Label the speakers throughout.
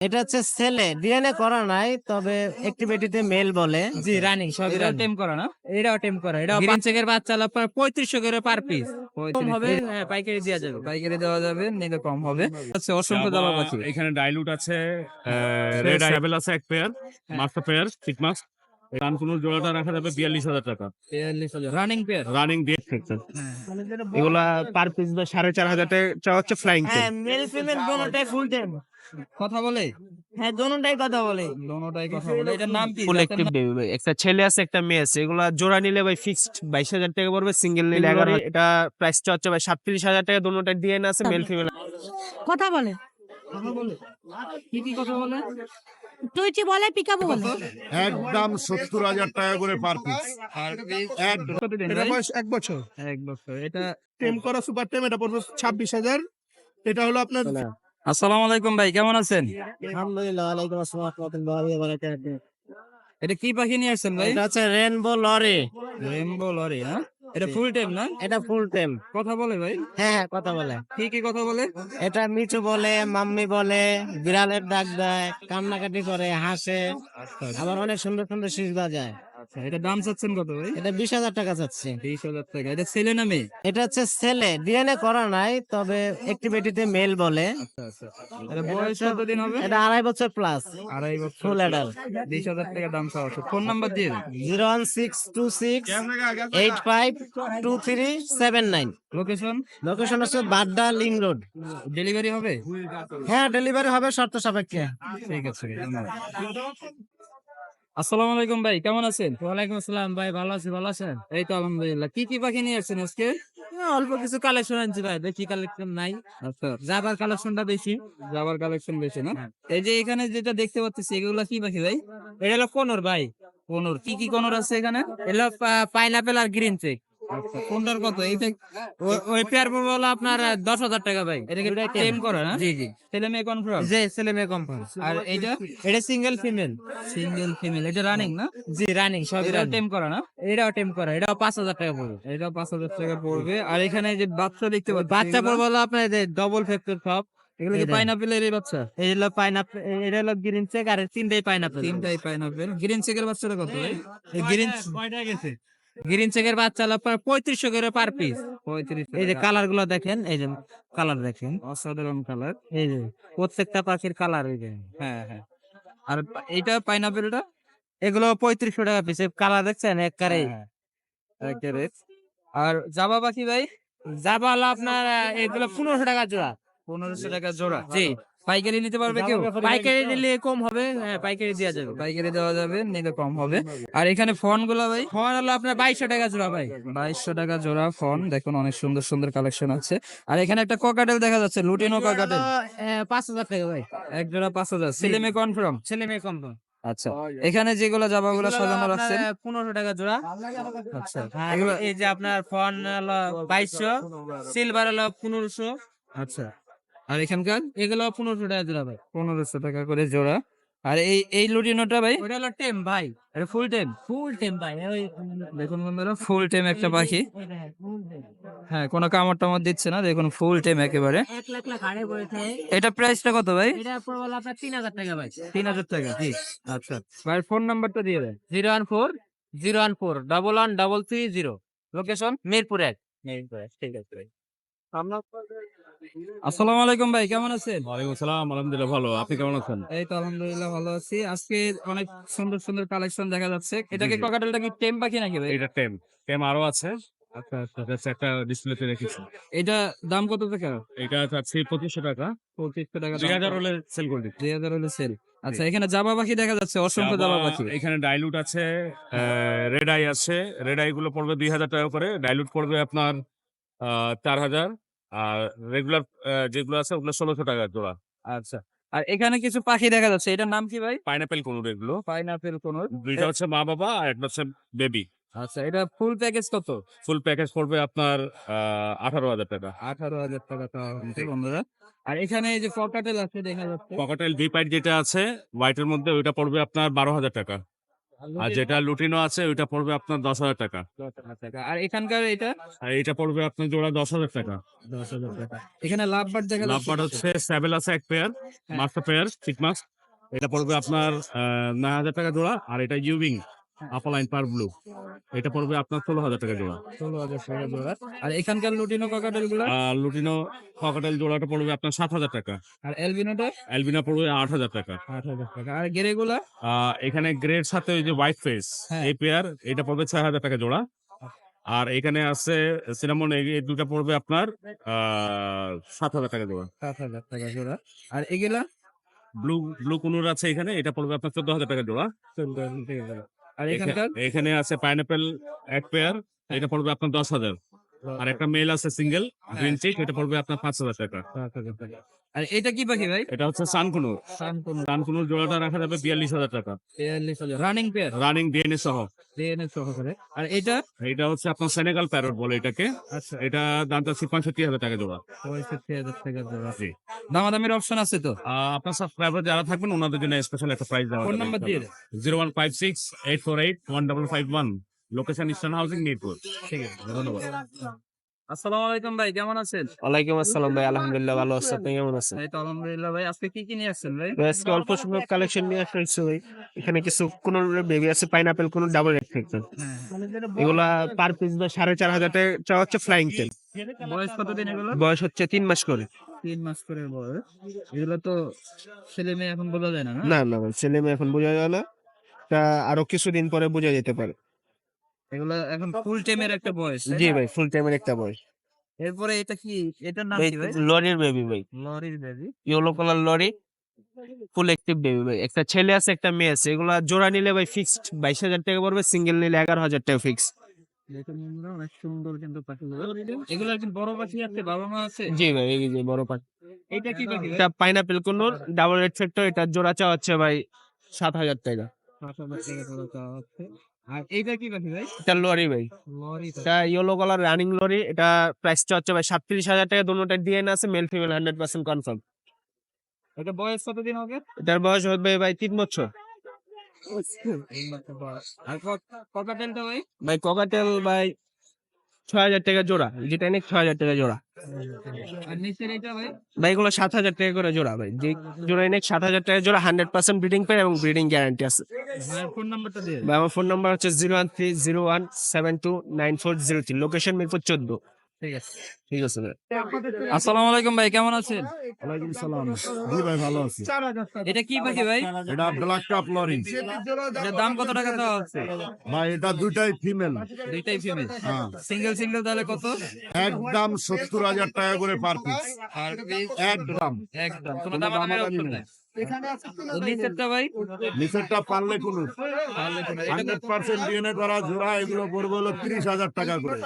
Speaker 1: এটা হচ্ছে ছেলে। ডিএনএ করা নাই তবে অ্যাক্টিভিটিতে মেল বলে।
Speaker 2: জি রানিং সবই
Speaker 3: এটা টেম করা না?
Speaker 2: এটাও টেম করা
Speaker 3: এটা
Speaker 2: পাঁচ চেকের বাচ্চা হলো আপনার পঁয়ত্রিশশো করে পার পিস কম হবে হ্যাঁ, পাইকারি দেওয়া যাবে।
Speaker 3: পাইকারি দেওয়া যাবে নিলে কম হবে। আচ্ছা অসংখ্য দাবা পাখি
Speaker 4: এখানে ডাইলুট আছে রেড অ্যাভেল আছে এক পেয়ার মাস্টার পেয়ার ঠিক মাস কানকুনুর জোড়াটা রাখা যাবে বিয়াল্লিশ হাজার টাকা।
Speaker 3: রানিং পেয়ার
Speaker 4: রানিং ডেট
Speaker 5: এগুলা পার পিস বা সাড়ে চার হাজার টাকা হচ্ছে ফ্লাইং
Speaker 1: হ্যাঁ মেল ফিমেল দোনোটাই ফুল টাইম
Speaker 3: কথা বলে?
Speaker 1: হ্যাঁ দোনোটাই কথা বলে।
Speaker 3: দোনোটাই কথা বলে। এটার নাম কি?
Speaker 5: বেবি ভাই একটা ছেলে আছে একটা মেয়ে আছে। এগুলা জোড়া নিলে ভাই ফিক্সড বাইশ হাজার টাকা পড়বে সিঙ্গেল নিলে এগারো এটা প্রাইসটা হচ্ছে ভাই সাতত্রিশ হাজার টাকা দুটোটা ডিএনএ আছে মেল ফিমেল
Speaker 6: কথা বলে।
Speaker 3: কি কি কথা বলে?
Speaker 6: তুইচি বলে পিকাবো বলে।
Speaker 7: একদম সত্তর হাজার টাকা করে পার পিস
Speaker 3: আর
Speaker 8: এটা বয়স এক বছর।
Speaker 3: এক বছর। এটা
Speaker 8: টেম করা সুপার টেম এটা পড়বে ছাব্বিশ হাজার। এটা হলো আপনার
Speaker 3: আসসালামু আলাইকুম ভাই কেমন আছেন?
Speaker 1: আলহামদুলিল্লাহ ওয়ালাইকুম আসসালাম রাহমাতুল্লাহি ওয়া বারাকাতুহু।
Speaker 3: এটা কি পাখি নিয়ে আসছেন ভাই?
Speaker 1: এটা হচ্ছে রেনবো লরি।
Speaker 3: রেইনবো লরি হ্যাঁ? এটা ফুল টাইম না?
Speaker 1: এটা ফুল টাইম
Speaker 3: কথা বলে ভাই।
Speaker 1: হ্যাঁ হ্যাঁ কথা বলে।
Speaker 3: কি কি কথা বলে?
Speaker 1: এটা মিঠু বলে মাম্মি বলে বিড়ালের ডাক দেয় কান্নাকাটি করে হাসে আবার অনেক সুন্দর সুন্দর শীষ বাজায়।
Speaker 3: আচ্ছা এটা দাম চাচ্ছেন কত ভাই?
Speaker 1: এটা বিশ হাজার টাকা চাচ্ছি।
Speaker 3: বিশ হাজার টাকা এটা ছেলে না মেয়ে?
Speaker 1: এটা হচ্ছে ছেলে ডিএনএ করা নাই তবে অ্যাক্টিভিটিতে মেল বলে।
Speaker 3: আচ্ছা আচ্ছা এটা বয়স কতদিন হবে?
Speaker 1: এটা আড়াই বছর প্লাস
Speaker 3: আড়াই বছর
Speaker 1: ফুল অ্যাডাল
Speaker 3: বিশ হাজার টাকা দাম চাওয়া ফোন নাম্বার দিয়ে দিন।
Speaker 1: Zero one six two six eight five two three seven nine.
Speaker 3: Location
Speaker 1: location হচ্ছে বাড্ডা লিং রোড।
Speaker 3: ডেলিভারি হবে?
Speaker 1: হ্যাঁ ডেলিভারি হবে শর্ত সাপেক্ষে।
Speaker 3: ঠিক আছে। আসসালামু আলাইকুম ভাই কেমন আছেন?
Speaker 2: ওয়ালাইকুম আসসালাম ভাই ভালো আছি ভালো আছেন?
Speaker 3: এই তো আলহামদুলিল্লাহ। কি কি পাখি নিয়ে আসছেন আজকে?
Speaker 2: হ্যাঁ, অল্প কিছু কালেকশন আনছি ভাই বেশি কালেকশন নাই।
Speaker 3: আচ্ছা।
Speaker 2: যাবার কালেকশনটা বেশি।
Speaker 3: যাবার কালেকশন বেশি না? এই যে এখানে যেটা দেখতে পাচ্ছি এগুলো কি পাখি ভাই?
Speaker 2: এটা হলো কোনর ভাই।
Speaker 3: কোনর কি কি কোনর আছে এখানে?
Speaker 2: এলো পাইনাপেল আর গ্রিন চেক
Speaker 3: কোনটার কত? এইটা
Speaker 2: ওই পেয়ার পড়বে হলো আপনার দশ হাজার টাকা ভাই।
Speaker 3: এটা কি টেম করা না?
Speaker 2: জি জি।
Speaker 3: ছেলে মেয়ে কনফার্ম
Speaker 2: যে ছেলে মেয়ে কোম্পানি
Speaker 3: আর এইটা
Speaker 2: এটা? সিঙ্গেল ফিমেল
Speaker 3: সিঙ্গেল ফিমেল এটা রানিং না?
Speaker 2: জি রানিং সবই
Speaker 3: এটা টেম করা না?
Speaker 2: এটাও টেম করা এটাও পাঁচ হাজার টাকা পড়বে।
Speaker 3: এটা পাঁচ হাজার টাকা পড়বে। আর এখানে যে বাচ্চা দেখতে পাচ্ছি
Speaker 2: বাচ্চা পড়বে হলো আপনার ডবল ফ্যাক্টর সব
Speaker 3: এগুলো কি
Speaker 2: এটা।
Speaker 3: পাইনাপেলের এই বাচ্চা?
Speaker 2: এই হলো পাইনাপেল এটা হলো গ্রিন চেক আর তিনটাই পাইনাপেল
Speaker 3: তিনটাই পাইনাপেল গ্রিন চেকের বাচ্চাটা কত ভাই?
Speaker 2: গ্রিন গ্রিন চেকের বাচ্চা হলো পঁয়ত্রিশশো করে পার পিস
Speaker 3: পঁয়ত্রিশ
Speaker 2: এই যে কালারগুলো দেখেন এই যে কালার দেখেন।
Speaker 3: অসাধারণ কালার
Speaker 2: এই যে প্রত্যেকটা পাখির কালার এই যে।
Speaker 3: হ্যাঁ হ্যাঁ। আর এইটা পাইনাপেলটা
Speaker 2: এগুলো পঁয়ত্রিশশো টাকা পিস কালার দেখছেন? একবারে
Speaker 3: হ্যাঁ, একেবারে। আর জাবা পাখি ভাই?
Speaker 2: যাবা হলো আপনার এগুলো পনেরোশো টাকা জোড়া।
Speaker 3: পনেরোশো টাকা জোড়া।
Speaker 2: জি।
Speaker 3: পাইকারি নিতে পারবে কেউ?
Speaker 2: পাইকারি নিলে কম হবে হ্যাঁ পাইকারি দেওয়া যাবে।
Speaker 3: পাইকারি দেওয়া যাবে নিলে কম হবে। আর এখানে ফোনগুলা ভাই?
Speaker 2: ফোন হলো আপনার বাইশশো টাকা জোড়া ভাই।
Speaker 3: বাইশশো টাকা জোড়া ফোন দেখুন অনেক সুন্দর সুন্দর কালেকশন আছে। আর এখানে একটা ককাটেল দেখা যাচ্ছে লুটিনো ককাটেল
Speaker 2: পাঁচ হাজার টাকা ভাই।
Speaker 3: এক জোড়া পাঁচ হাজার। ছেলে মেয়ে কনফার্ম
Speaker 2: ছেলে মেয়ে দাম।
Speaker 3: আচ্ছা এখানে যেগুলো জাবাগুলো সাজানো রাখছেন?
Speaker 2: পনেরোশো টাকা জোড়া।
Speaker 3: আচ্ছা
Speaker 2: এই যে আপনার ফোন হলো বাইশশো সিলভার হলো পনেরোশো।
Speaker 3: আচ্ছা। আর এখানকার
Speaker 2: এগুলো পনেরোশো টাকা জোড়া ভাই।
Speaker 3: পনেরোশো টাকা করে জোড়া। আর এই এই লুটিনোটা ভাই?
Speaker 2: ওটা হলো টেম ভাই
Speaker 3: এটা ফুল টাইম
Speaker 2: ফুল টেম ভাই
Speaker 3: দেখুন বন্ধুরা ফুল টাইম একটা পাখি। হ্যাঁ কোনো কামড় টামড় দিচ্ছে না দেখুন ফুল টাইম একেবারে।
Speaker 2: এক লাখ লাখ হাড়ে পড়ে থাকে।
Speaker 3: এটা প্রাইসটা কত ভাই?
Speaker 2: এটা পড়বে আপনার তিন হাজার টাকা ভাই।
Speaker 3: তিন হাজার টাকা জি। আচ্ছা। ভাইয়ের ফোন নাম্বারটা দিয়ে দেন।
Speaker 2: Zero one four zero one four double one double three zero
Speaker 3: location
Speaker 2: Mirpur এক।
Speaker 3: মিরপুর এক ঠিক আছে ভাই। আসসালামু আলাইকুম ভাই কেমন আছেন?
Speaker 4: ওয়ালাইকুম আসসালাম আলহামদুলিল্লাহ ভালো। আপনি কেমন আছেন?
Speaker 3: এই তো আলহামদুলিল্লাহ ভালো আছি। আজকে অনেক সুন্দর সুন্দর কালেকশন দেখা যাচ্ছে। এটা কি ককাটেলটা কি টেম পাখি নাকি ভাই?
Speaker 4: এটা টেম টেম আরও আছে। আচ্ছা আচ্ছা একটা ডিসপ্লেতে রেখেছি।
Speaker 3: এটা দাম কত টাকা?
Speaker 4: এটা চাচ্ছি পঁচিশশো টাকা।
Speaker 3: পঁচিশশো টাকা
Speaker 4: দুই হাজার হলে সেল করে দিচ্ছি।
Speaker 3: দুই হাজার হলে সেল আচ্ছা এখানে জাবা পাখি দেখা যাচ্ছে অসংখ্য জাবা পাখি।
Speaker 4: এখানে ডাইলুট আছে রেড আই আছে। রেড আই গুলো পড়বে দুই হাজার টাকা করে। ডাইলুট পড়বে আপনার চার হাজার। আর রেগুলার যেগুলো আছে ওগুলো ষোলোশো টাকা জোড়া।
Speaker 3: আচ্ছা। আর এখানে কিছু পাখি দেখা যাচ্ছে এটার নাম কি ভাই?
Speaker 4: পাইনাপেল কোন এগুলো।
Speaker 3: পাইনাপেল কোন
Speaker 4: দুইটা হচ্ছে মা বাবা আর একটা হচ্ছে বেবি
Speaker 3: আচ্ছা এটা ফুল প্যাকেজ কত?
Speaker 4: ফুল প্যাকেজ পড়বে আপনার আঠারো হাজার টাকা।
Speaker 3: আঠারো হাজার টাকা বন্ধুরা। আর এখানে এই যে ককাটেল আছে দেখা যাচ্ছে।
Speaker 4: পকেটেল ভি পাইট যেটা আছে হোয়াইটের মধ্যে ওইটা পড়বে আপনার বারো হাজার টাকা। আর যেটা লুটিনো আছে ওইটা পড়বে আপনার দশ হাজার টাকা।
Speaker 3: আর এখানকার এটা?
Speaker 4: আর এটা পড়বে আপনার জোড়া দশ হাজার টাকা।
Speaker 3: দশ হাজার টাকা। এখানে লাভবার দেখা
Speaker 4: লাভবার হচ্ছে স্যাবেল আছে এক পেয়ার মাস্টার পেয়ার ঠিক মাস এটা পড়বে আপনার নয় হাজার টাকা জোড়া আর এটা ইউবিং আপালাইন পার ব্লু এটা পড়বে আপনার ষোলো হাজার টাকা জোড়া।
Speaker 3: ষোলো হাজার টাকা জোড়া। আর এখানকার লুটিনো
Speaker 4: কাকাটেলগুলা? লুটিনো ককাটেল জোড়াটা পড়বে আপনার সাত হাজার টাকা।
Speaker 3: আর এলবিনোটা
Speaker 4: অ্যালবিনা পড়বে আট হাজার টাকা।
Speaker 3: আট হাজার টাকা। আর গেরে গুলা?
Speaker 4: এখানে গ্রেড সাথে ওই যে হোয়াইট ফেস। এই পেয়ার এটা পড়বে ছয় হাজার টাকা জোড়া। আর এখানে আছে সিনামন এই দুটা পড়বে আপনার সাত হাজার টাকা জোড়া।
Speaker 3: সাত হাজার টাকা জোড়া। আর এগুলা?
Speaker 4: ব্লু ব্লু কুনুর আছে এখানে এটা পড়বে আপনার চোদ্দ হাজার টাকা জোড়া।
Speaker 3: চোদ্দ হাজার টাকা আর
Speaker 4: এখা-
Speaker 3: এখানকার?
Speaker 4: এখানে আছে পাইনাপেল এক পেয়ার এটা পড়বে আপনার দশ হাজার। আর একটা মেল আছে সিঙ্গেল গ্রিন চিক এটা পড়বে আপনার পাঁচ হাজার টাকা।
Speaker 3: টাকা। আর এটা কি পাখি ভাই?
Speaker 4: এটা হচ্ছে সানকুনুর
Speaker 3: শান্তনু
Speaker 4: সানকুনুর জোড়াটা রাখা যাবে বিয়াল্লিশ হাজার টাকা।
Speaker 3: বিয়াল্লিশ হাজার। রানিং পেয়ার
Speaker 4: রানিং ডিএনএ সহ।
Speaker 3: ডিএনএ সহকারে আর এটা?
Speaker 4: এটা হচ্ছে আপনার সেনেগাল প্যারট বলে এটাকে।
Speaker 3: আচ্ছা।
Speaker 4: এটা দাম চাচ্ছি পঁয়ষট্টি হাজার টাকা জোড়া।
Speaker 3: পঁয়ষট্টি হাজার টাকা জোড়া।
Speaker 4: জি।
Speaker 3: দামাদামির অপশন আছে তো?
Speaker 4: আপনার সাবস্ক্রাইবার যারা থাকবেন ওনাদের জন্য স্পেশাল একটা প্রাইস দেওয়া
Speaker 3: ফোন নাম্বার দিয়ে।
Speaker 4: Zero one five six eight four eight one double five one. Location eastern housing Mirpur.
Speaker 3: ঠিক আছে
Speaker 4: ধন্যবাদ।
Speaker 3: আসসালামু আলাইকুম ভাই কেমন আছেন?
Speaker 5: ওয়ালাইকুম আসসালাম ভাই আলহামদুলিল্লাহ ভালো আছি। আপনি কেমন আছেন?
Speaker 3: এই তো আলহামদুলিল্লাহ ভাই আজকে কি কি নিয়ে আসছেন ভাই?
Speaker 5: ভাই, আজকে অল্প সংখ্যক কালেকশন নিয়ে আসা হয়েছে ভাই। এখানে কিছু কোন বেবি আছে পাইনাপেল কোন ডাবল রেড ফ্যাক্টর এগুলা পার পিস বা সাড়ে চার হাজার টাকা হচ্ছে ফ্লাইং টেল
Speaker 3: বয়স কতদিন এগুলো?
Speaker 5: বয়স হচ্ছে তিন মাস করে।
Speaker 3: তিন মাস করে বয়স। এগুলো তো ছেলে মেয়ে এখন বোঝা যায় না না?
Speaker 5: না ছেলে মেয়ে এখন বোঝা যায় না। তা আরও কিছুদিন পরে বোঝা যেতে পারে।
Speaker 3: এগুলো এখন ফুল টাইমের একটা বয়স
Speaker 5: জি ভাই ফুল টাইমের একটা বয়স।
Speaker 3: এরপরে এটা কি এটার নাম কি ভাই?
Speaker 5: লরির বেবি ভাই।
Speaker 3: লরির baby
Speaker 5: yellow colour lory full active baby ভাই। একটা ছেলে আছে একটা মেয়ে আছে এগুলা জোড়া নিলে ভাই ফিক্সড বাইশ হাজার টাকা পড়বে সিঙ্গেল নিলে এগারো হাজার টাকা ফিক্স
Speaker 3: অনেক সুন্দর কিন্তু এগুলো একজন বড় পাখি আছে বাবা মা আছে?
Speaker 5: জি ভাই এই যে বড় পাখি।
Speaker 3: এটা কি পাখি?
Speaker 5: এটা পাইনাপেল কোনোর ডাবল রেড ফ্যাক্টর এটা জোড়া চা হচ্ছে ভাই সাত হাজার টাকা।
Speaker 3: সাত হাজার টাকা। আর এইটা কি পাখি ভাই?
Speaker 5: এটা লরি ভাই।
Speaker 3: লরি
Speaker 5: এটা ইয়েলো কালার রানিং লরি। এটা প্রাইসটা হচ্ছে ভাই সাতত্রিশ হাজার টাকা। দুটোটা ডিএনএ আছে male female hundred percent confirm
Speaker 3: এটা বয়স কতদিন হবে?
Speaker 5: এটার বয়স হবে ভাই তিন বছর।
Speaker 3: আর ককাটেলটা ভাই?
Speaker 5: ভাই ককাটেল ভাই ছয় হাজার টাকা জোড়া যেটা এনে ছয় হাজার টাকা জোড়া।
Speaker 3: ভাই?
Speaker 5: এগুলো সাত হাজার টাকা করে জোড়া ভাই। যে জোড়া এনে সাত হাজার টাকা জোড়া হান্ড্রেড পার্সেন্ট ব্রিডিং পেয়ার এবং ব্রিডিং গ্যারান্টি আছে।
Speaker 3: ফোন নাম্বারটা দিয়ে
Speaker 5: ভাই আমার ফোন নাম্বার হচ্ছে zero one three zero one seven two nine four zero three. Location Mirpur চোদ্দ।
Speaker 3: ঠিক আছে।
Speaker 5: ঠিক আছে ভাই।
Speaker 3: আসসালামু আলাইকুম ভাই কেমন আছেন?
Speaker 7: ওয়ালাইকুম সালাম। জি ভাই ভালো আছি।
Speaker 3: এটা কি পাখি ভাই?
Speaker 7: এটা ব্ল্যাক কাপ লরি
Speaker 3: এটার দাম কত টাকা হচ্ছে?
Speaker 7: ভাই এটা দুইটাই ফিমেল
Speaker 3: দুইটাই ফিমেল
Speaker 7: হ্যাঁ।
Speaker 3: সিঙ্গেল সিঙ্গেল তাহলে কত?
Speaker 7: একদম সত্তর হাজার টাকা করে পার পিস
Speaker 3: আর
Speaker 7: একদম
Speaker 3: কোনো দাম নাই? নিচেরটা
Speaker 7: পারলে কোনো হান্ড্রেড পার্সেন্ট ডিএনএ করা জোড়া এগুলো পড়বে হলো তিরিশ হাজার টাকা করে।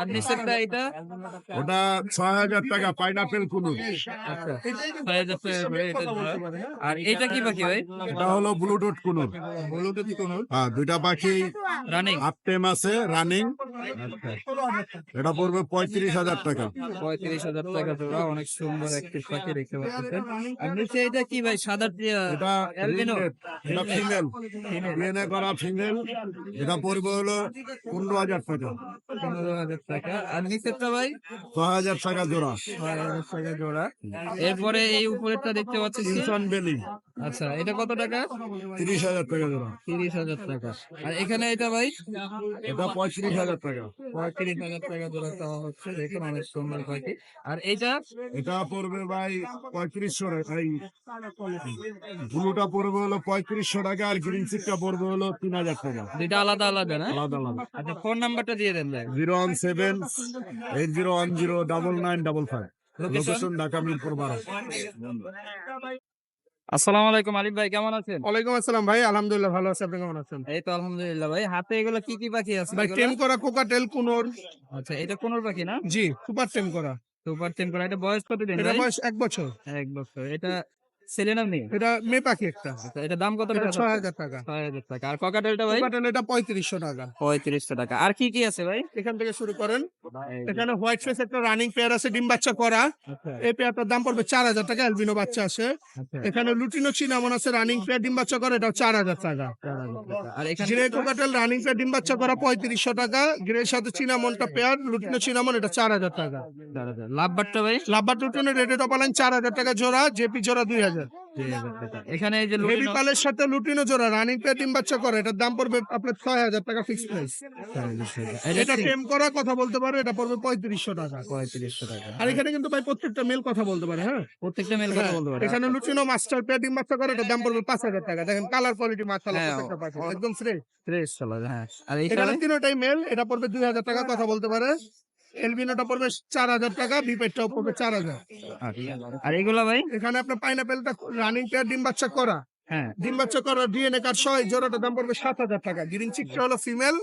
Speaker 3: আর নিচেরটা এটা?
Speaker 7: ওটা ছয় হাজার টাকা পাইনাপেল কুনু
Speaker 3: আচ্ছা আর এটা কি পাখি ভাই?
Speaker 7: এটা হলো ব্লুটুথ কুনুর
Speaker 3: ব্লুটুথ কোনো
Speaker 7: হ্যাঁ দুইটা পাখি
Speaker 3: রানিং
Speaker 7: হাফ আছে রানিং এটা পড়বে পঁয়ত্রিশ হাজার টাকা।
Speaker 3: পঁয়ত্রিশ হাজার টাকা জোড়া অনেক সুন্দর একটি পাখি দেখতে পাচ্ছেন। আর নিচে এটা কি ভাই সাদা
Speaker 7: এটা
Speaker 3: অ্যালবিনো
Speaker 7: এটা ফিমেল ডিএনএ করা ফিমেল এটা পড়বে হলো পনেরো হাজার টাকা।
Speaker 3: পনেরো হাজার টাকা। আর নিচেরটা ভাই?
Speaker 7: ছ হাজার টাকা জোড়া।
Speaker 3: হাজার টাকা জোড়া। এরপরে এই উপরেরটা দেখতে পাচ্ছি
Speaker 7: সিলসন বেলি।
Speaker 3: আচ্ছা এটা কত টাকা?
Speaker 7: তিরিশ হাজার টাকা জোড়া।
Speaker 3: তিরিশ হাজার টাকা। আর এখানে এটা ভাই?
Speaker 7: এটা পঁয়ত্রিশ হাজার টাকা।
Speaker 3: পঁয়ত্রিশ হাজার টাকা জোড়া দেওয়া হচ্ছে। দেখুন অনেক সুন্দর পাখি আর এইটা
Speaker 7: এটা পড়বে ভাই পঁয়ত্রিশশো টাকা। এই ব্লুটা পড়বে হলো পঁয়ত্রিশশো টাকা আর গ্রিন চিকটা পড়বে হলো তিন হাজার টাকা।
Speaker 3: দুইটা আলাদা আলাদা না?
Speaker 7: আলাদা আলাদা।
Speaker 3: আচ্ছা ফোন নাম্বারটা দিয়ে দেন ভাই।
Speaker 7: Zero one seven eight zero one zero double nine double five.
Speaker 3: Location
Speaker 7: location Dhaka Mirpur বারো
Speaker 3: আসসালামু আলাইকুম আলিফ ভাই কেমন আছেন?
Speaker 8: ওয়ালাইকুম আসসালাম ভাই আলহামদুলিল্লাহ ভালো আছে আপনি কেমন আছেন?
Speaker 3: এই তো আলহামদুলিল্লাহ ভাই হাতে এগুলো কি কি পাখি আছে?
Speaker 8: ভাই টেম করা কোকাটেল কুনোর।
Speaker 3: আচ্ছা এটা কোনোর পাখি না?
Speaker 8: জি সুপার টেম করা।
Speaker 3: সুপার টেন করা এটা বয়স কত দিন
Speaker 8: এটা বয়স এক বছর।
Speaker 3: এক বছর। এটা সেলেনাম নেই
Speaker 8: এটা মেয়ে পাখি একটা
Speaker 3: এটা দাম কত টাকা
Speaker 8: ছয় হাজার টাকা।
Speaker 3: ছয় হাজার টাকা। আর ককাটেলটা ভাই?
Speaker 8: কোকাটেল পঁয়ত্রিশশো টাকা।
Speaker 3: পঁয়ত্রিশশো টাকা। আর কি কি আছে ভাই?
Speaker 8: এখান থেকে শুরু করেন। এখানে হোয়াইট ফেস একটা রানিং পেয়ার আছে ডিম বাচ্চা করা। এই পেয়ারটার দাম পড়বে চার হাজার টাকা অ্যালবিনো বাচ্চা আছে। এখানে লুটিনো চিনামন আছে রানিং পেয়ার ডিম বাচ্চা করা এটাও চার হাজার টাকা।
Speaker 3: আর এখানে
Speaker 8: গ্রে কোকাটেল রানিং পেয়ার ডিম বাচ্চা করা পঁয়ত্রিশশো টাকা। গ্রের সাথে চিনামনটা পেয়ার লুটিনো চিনামন এটা চার হাজার টাকা।
Speaker 3: ভাই?
Speaker 8: লাভবার লুটিনো রেডে টপালাইন চার হাজার টাকা জোড়া জেপি জোড়া দুই হাজার।
Speaker 3: এখানে এই যে লুটিনো
Speaker 8: পালের সাথে লুটিনো জোড়া রানিং পেয়ার ডিম বাচ্চা করা এটার দাম পড়বে আপনার ছয় হাজার টাকা ফিক্স প্রাইস এটা টেম করা কথা বলতে পারো এটা পড়বে পঁয়ত্রিশশো টাকা।
Speaker 3: পঁয়ত্রিশশো টাকা।
Speaker 8: আর এখানে কিন্তু ভাই প্রত্যেকটা মেল কথা বলতে পারে হ্যাঁ?
Speaker 3: প্রত্যেকটা মেল কথা বলতে পারে।
Speaker 8: এখানে লুচিনো মাস্টার পেয়ার ডিম বাচ্চা করে এটার দাম পড়বে পাঁচ হাজার টাকা। দেখেন কালার কোয়ালিটি মাশাআল্লাহ
Speaker 3: হ্যাঁ,
Speaker 8: একদম ফ্রেশ
Speaker 3: ফ্রেশ চলো হ্যাঁ। আর
Speaker 8: এখানে তিনটাই মেল এটা পড়বে দুই হাজার টাকা কথা বলতে পারে। এলবিনোটা পড়বে চার হাজার টাকা বিপেটটাও পড়বে চার হাজার।
Speaker 3: আর এগুলা ভাই?
Speaker 8: এখানে আপনার পাইনাপেলটা রানিং পেয়ার ডিম বাচ্চা করা।
Speaker 3: হ্যাঁ।
Speaker 8: ডিম বাচ্চা করা ডিএনএ কার্ড সহ জোড়াটার দাম পড়বে সাত হাজার টাকা। গ্রিন চিকটা হলো ফিমেল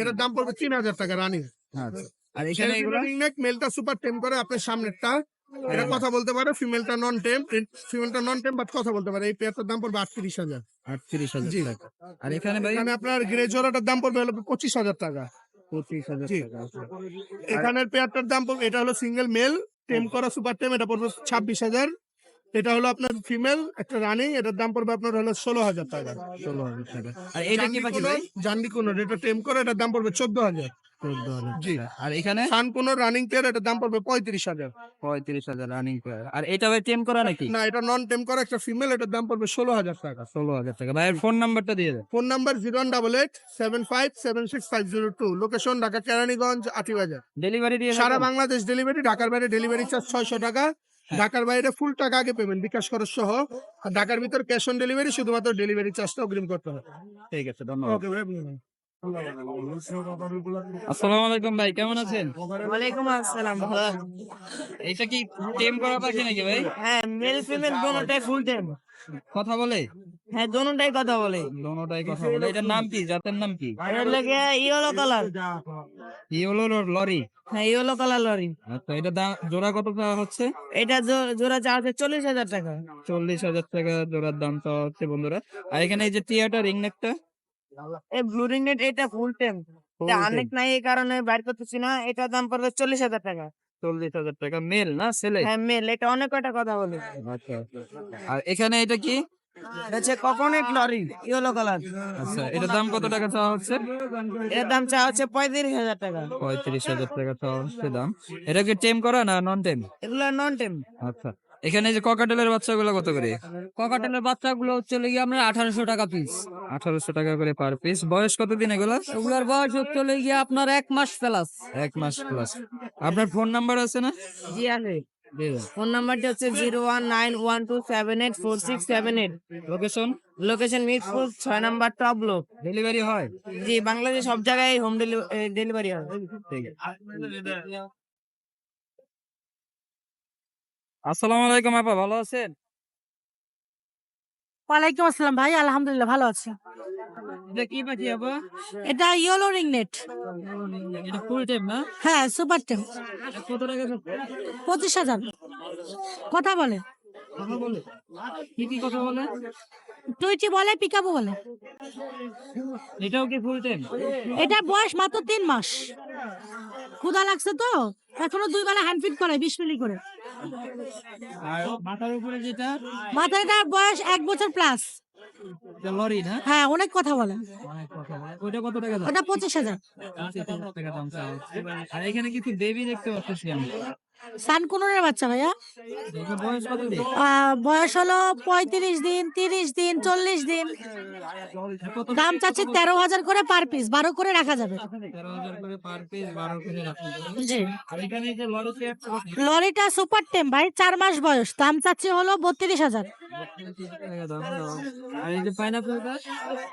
Speaker 8: এটার দাম পড়বে তিন হাজার টাকা রানিং
Speaker 3: আচ্ছা আর এখানে এগুলা?
Speaker 8: মেলটা সুপার টেম করে আপনার সামনেরটা। এটা কথা বলতে পারে ফিমেলটা নন টেম ফিমেলটা নন টেম বাট কথা বলতে পারে। এই পেয়ারটার দাম পড়বে আটত্রিশ হাজার।
Speaker 3: আটত্রিশ হাজার। আর এখানে ভাই?
Speaker 8: এখানে আপনার গ্রে জোড়াটার দাম পড়বে হলো পঁচিশ হাজার টাকা।
Speaker 3: পঁচিশ হাজার টাকা।
Speaker 8: এখানের পেয়ারটার দাম পড়বে এটা হলো সিঙ্গেল মেল টেম করা সুপার টেম এটা পড়বে ছাব্বিশ হাজার। এটা হলো আপনার ফিমেল একটা রানিং এটার দাম পড়বে আপনার হলো ষোলো হাজার টাকা।
Speaker 3: ষোলো হাজার টাকা। আর এইটা কি পাখি
Speaker 8: জানবি কোন এটা টেম করা এটার দাম পড়বে চোদ্দ হাজার। জি।
Speaker 3: আর এখানে?
Speaker 8: সান রানিং পেয়ার এটার দাম পড়বে পঁয়ত্রিশ হাজার।
Speaker 3: পঁয়ত্রিশ হাজার রানিং আর এটা ভাই টেম করা নাকি?
Speaker 8: না এটা নন টেম করা একটা ফিমেল এটার দাম পড়বে ষোলো হাজার টাকা।
Speaker 3: ষোলো হাজার টাকা। ভাইয়ের ফোন নাম্বারটা দিয়ে দেন।
Speaker 8: Phone number zero one double eight seven five seven six five zero two location Dhaka Keraniganj Atibazar
Speaker 3: delivery দিয়ে
Speaker 8: সারা বাংলাদেশ ডেলিভারি ঢাকার বাইরে ডেলিভারি চার্জ ছয়শো টাকা। ঢাকার বাইরে ফুল টাকা আগে পেমেন্ট বিকাশ খরচ সহ। ঢাকার ভিতর ক্যাশ অন ডেলিভারি শুধুমাত্র ডেলিভারি চার্জটা অগ্রিম করতে হবে।
Speaker 3: ঠিক আছে ধন্যবাদ।
Speaker 8: ওকে ভাই
Speaker 3: আসসালামু আলাইকুম ভাই কেমন আছেন?
Speaker 1: ওয়ালাইকুম আসসালাম
Speaker 3: এটা কি টেম করা পাখি নাকি ভাই?
Speaker 1: হ্যাঁ মেল ফিমেল দোনোটাই ফুল টাইম
Speaker 3: কথা বলে?
Speaker 1: হ্যাঁ দোনোটাই কথা বলে।
Speaker 3: দোনোটাই কথা বলে। এটার নাম কি? জাতের নাম কি?
Speaker 1: লাগে ইয়েলো কালার।
Speaker 3: ই লরি।
Speaker 1: হ্যাঁ ইয়েলো কালার লরি।
Speaker 3: আচ্ছা এটা জোড়া কত টাকা হচ্ছে?
Speaker 1: এটা জোড়া চার্জ চল্লিশ হাজার টাকা।
Speaker 3: চল্লিশ হাজার টাকা জোড়ার দাম চাওয়া হচ্ছে বন্ধুরা। আর এখানে এই যে টিয়াটা রিং নেকটা
Speaker 1: এই ব্লু রিং নেট এটা ফুল টাইম অনেক নাই এই কারণে বাইর করতেছি না। এটার দাম পড়বে চল্লিশ হাজার টাকা।
Speaker 3: চল্লিশ হাজার টাকা। মেল না? ছেলে
Speaker 1: হ্যাঁ মেল এটা অনেক কয়টা কথা বলে।
Speaker 3: আচ্ছা। আর এখানে এটা কি?
Speaker 1: হচ্ছে কোকোনেট লরি ইয়েলো কালার
Speaker 3: আচ্ছা এটার দাম কত টাকা চাওয়া হচ্ছে?
Speaker 1: এর দাম চা হচ্ছে পঁয়ত্রিশ হাজার টাকা।
Speaker 3: পঁয়ত্রিশ হাজার টাকা চাওয়া হচ্ছে দাম। এটা কি টেম করা না নন টেম
Speaker 1: এগুলো নন টেম
Speaker 3: আচ্ছা। এখানে যে ককাটেলের বাচ্চাগুলো কত করে?
Speaker 2: ককাটেলের বাচ্চাগুলো হচ্ছে লেগে আপনার আঠারোশো টাকা পিস
Speaker 3: আঠারোশো টাকা করে পার পিস বয়স কতদিন এগুলো?
Speaker 2: ওগুলোর বয়স হচ্ছে লেগে আপনার এক মাস প্লাস
Speaker 3: এক মাস প্লাস আপনার ফোন নাম্বার আছে না?
Speaker 1: জি আছে। ফোন নাম্বারটি হচ্ছে zero one nine one two seven eight four six seven eight
Speaker 3: location
Speaker 1: location Mirpur ছয় নাম্বার টপ ব্লক
Speaker 3: ডেলিভারি হয়?
Speaker 1: জি বাংলাদেশ সব জায়গায় হোম ডেলিভারি হয়।
Speaker 3: ঠিক আসসালামু আলাইকুম আপা ভালো আছেন?
Speaker 6: ওয়ালাইকুম আসসালাম ভাই আলহামদুলিল্লাহ ভালো আছি।
Speaker 3: এটা কি পাখি আপা?
Speaker 6: এটা ইয়েলো রিং নেট
Speaker 3: এটা ফুল টাইম না?
Speaker 6: হ্যাঁ সুপার টেম
Speaker 3: কত টাকা?
Speaker 6: পঁচিশ হাজার। কথা বলে।
Speaker 3: কথা বলে? কি কি কথা বলে?
Speaker 6: টুইটি বলে পিকাবো বলে।
Speaker 3: এটাও কি ফুল টাইম
Speaker 6: এটা বয়স মাত্র তিন মাস। ক্ষুধা লাগছে তো এখনও দুই বেলা হ্যান্ড ফিট করে বিশ মিলি করে।
Speaker 3: আর মাথার উপরে যেটা?
Speaker 6: মাথায় এটার বয়স এক বছর প্লাস
Speaker 3: লরি না
Speaker 6: হ্যাঁ? অনেক কথা বলে।
Speaker 3: অনেক কথা বলে। ওইটা কত টাকা
Speaker 6: ওটা পঁচিশ হাজার?
Speaker 3: আর এখানে কিছু দেবী দেখতে পাচ্ছি আমি।
Speaker 6: সান কুনুরের বাচ্চা ভাইয়া?
Speaker 3: বয়স
Speaker 6: হলো পঁয়ত্রিশ দিন তিরিশ দিন চল্লিশ দিন। দাম চাচ্ছে তেরো হাজার করে পার পিস বারো করে রাখা যাবে। লরিটা সুপার টেম ভাই চার মাস বয়স দাম চাচ্ছে হলো বত্রিশ হাজার।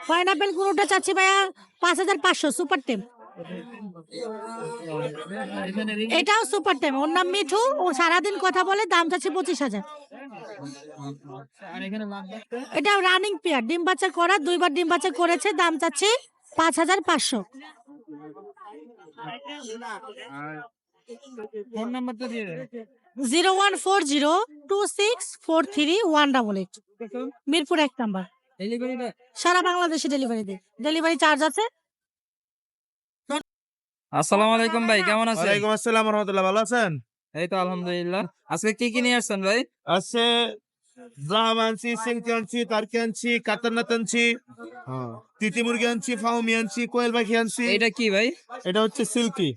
Speaker 6: পাইনাপেল কোনোটা চাচ্ছি ভাইয়া পাঁচ হাজার পাঁচশো সুপার টেম। এটাও সুপার টেম ওর নাম মিঠু। ও সারাদিন কথা বলে দাম চাচ্ছে পঁচিশ হাজার। এটা রানিং পেয়ার ডিম বাচ্চা করা দুইবার ডিম বাচ্চা করেছে দাম চাচ্ছে পাঁচ হাজার পাঁচশো।
Speaker 3: ফোন নাম্বারটা দিয়ে
Speaker 6: zero one four zero two six four three one double eight. Mirpur এক নাম্বার। সারা বাংলাদেশে ডেলিভারি দিই ডেলিভারি চার্জ আছে
Speaker 3: আসসালামু আলাইকুম ভাই কেমন আছেন?
Speaker 5: ওয়ালাইকুম আসসালাম রহমতুল্লাহ ভালো আছেন?
Speaker 3: এই তো আলহামদুলিল্লাহ। আজকে কি কি নিয়ে আসছেন ভাই?
Speaker 5: আছে ব্রাহ্ম আনছি সিংকি আনছি তারকি আনছি কাতারনাথ আনছি তিতি মুরগি আনছি ফাউমি আনছি কোয়েল পাখি আনছি।
Speaker 3: এটা কি ভাই?
Speaker 5: এটা হচ্ছে সিল্কি।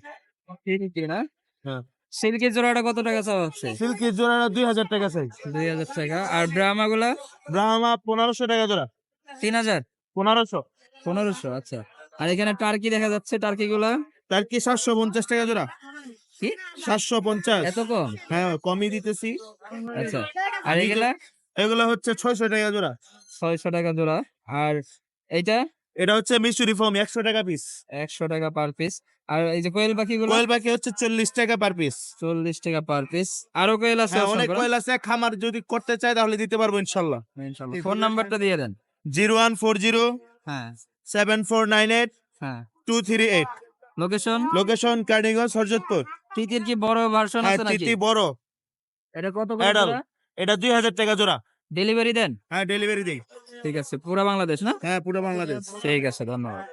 Speaker 3: সিল্কি না?
Speaker 5: হ্যাঁ।
Speaker 3: সিল্কের জোড়াটা কত টাকা চাওয়া হচ্ছে?
Speaker 5: সিল্কি জোড়া দুই হাজার টাকা চাই
Speaker 3: দুই হাজার টাকা। আর ব্রাহ্মা গুলা
Speaker 5: ব্রাহ্মা পনেরোশো টাকা জোড়া।
Speaker 3: তিন হাজার?
Speaker 5: পনেরোশো।
Speaker 3: পনেরোশো আচ্ছা। আর এখানে টার্কি দেখা যাচ্ছে টার্কি গুলা
Speaker 5: তার কি সাতশো পঞ্চাশ টাকা জোড়া?
Speaker 3: কি?
Speaker 5: সাতশো পঞ্চাশ?
Speaker 3: এত কম?
Speaker 5: হ্যাঁ কমই দিতেছি।
Speaker 3: আচ্ছা। আর এগুলা?
Speaker 5: এগুলো হচ্ছে ছয়শো টাকা জোড়া।
Speaker 3: ছয়শো টাকা জোড়া। আর এইটা?
Speaker 5: এটা হচ্ছে মিশরি ফর্ম একশো টাকা পিস
Speaker 3: একশো টাকা পার পিস আর এই যে কোয়েল পাখি গুলো
Speaker 5: কোয়েল পাখি হচ্ছে চল্লিশ টাকা পার পিস
Speaker 3: চল্লিশ টাকা পার পিস আরও কোয়েল আছে
Speaker 5: হ্যাঁ অনেক কোয়েল আছে। খামার যদি করতে চায় তাহলে দিতে পারব ইনশাল্লাহ।
Speaker 3: ফোন নাম্বারটা দিয়ে দেন।
Speaker 5: জিরো ওয়ান ফোর জিরো
Speaker 3: হ্যাঁ।
Speaker 5: সেভেন ফোর নাইন এইট
Speaker 3: হ্যাঁ।
Speaker 5: Two three eight.
Speaker 3: Location
Speaker 5: location Keraniganj Harjatpur
Speaker 3: তিতির কি বড় ভার্সন
Speaker 5: হ্যাঁ
Speaker 3: আছে নাকি?
Speaker 5: তিতি বড়।
Speaker 3: এটা কত
Speaker 5: করে এটা দুই হাজার টাকা জোড়া।
Speaker 3: ডেলিভারি দেন?
Speaker 5: হ্যাঁ ডেলিভারি দেই।
Speaker 3: ঠিক আছে পুরা বাংলাদেশ না?
Speaker 5: হ্যাঁ পুরো বাংলাদেশ।
Speaker 3: ঠিক আছে ধন্যবাদ।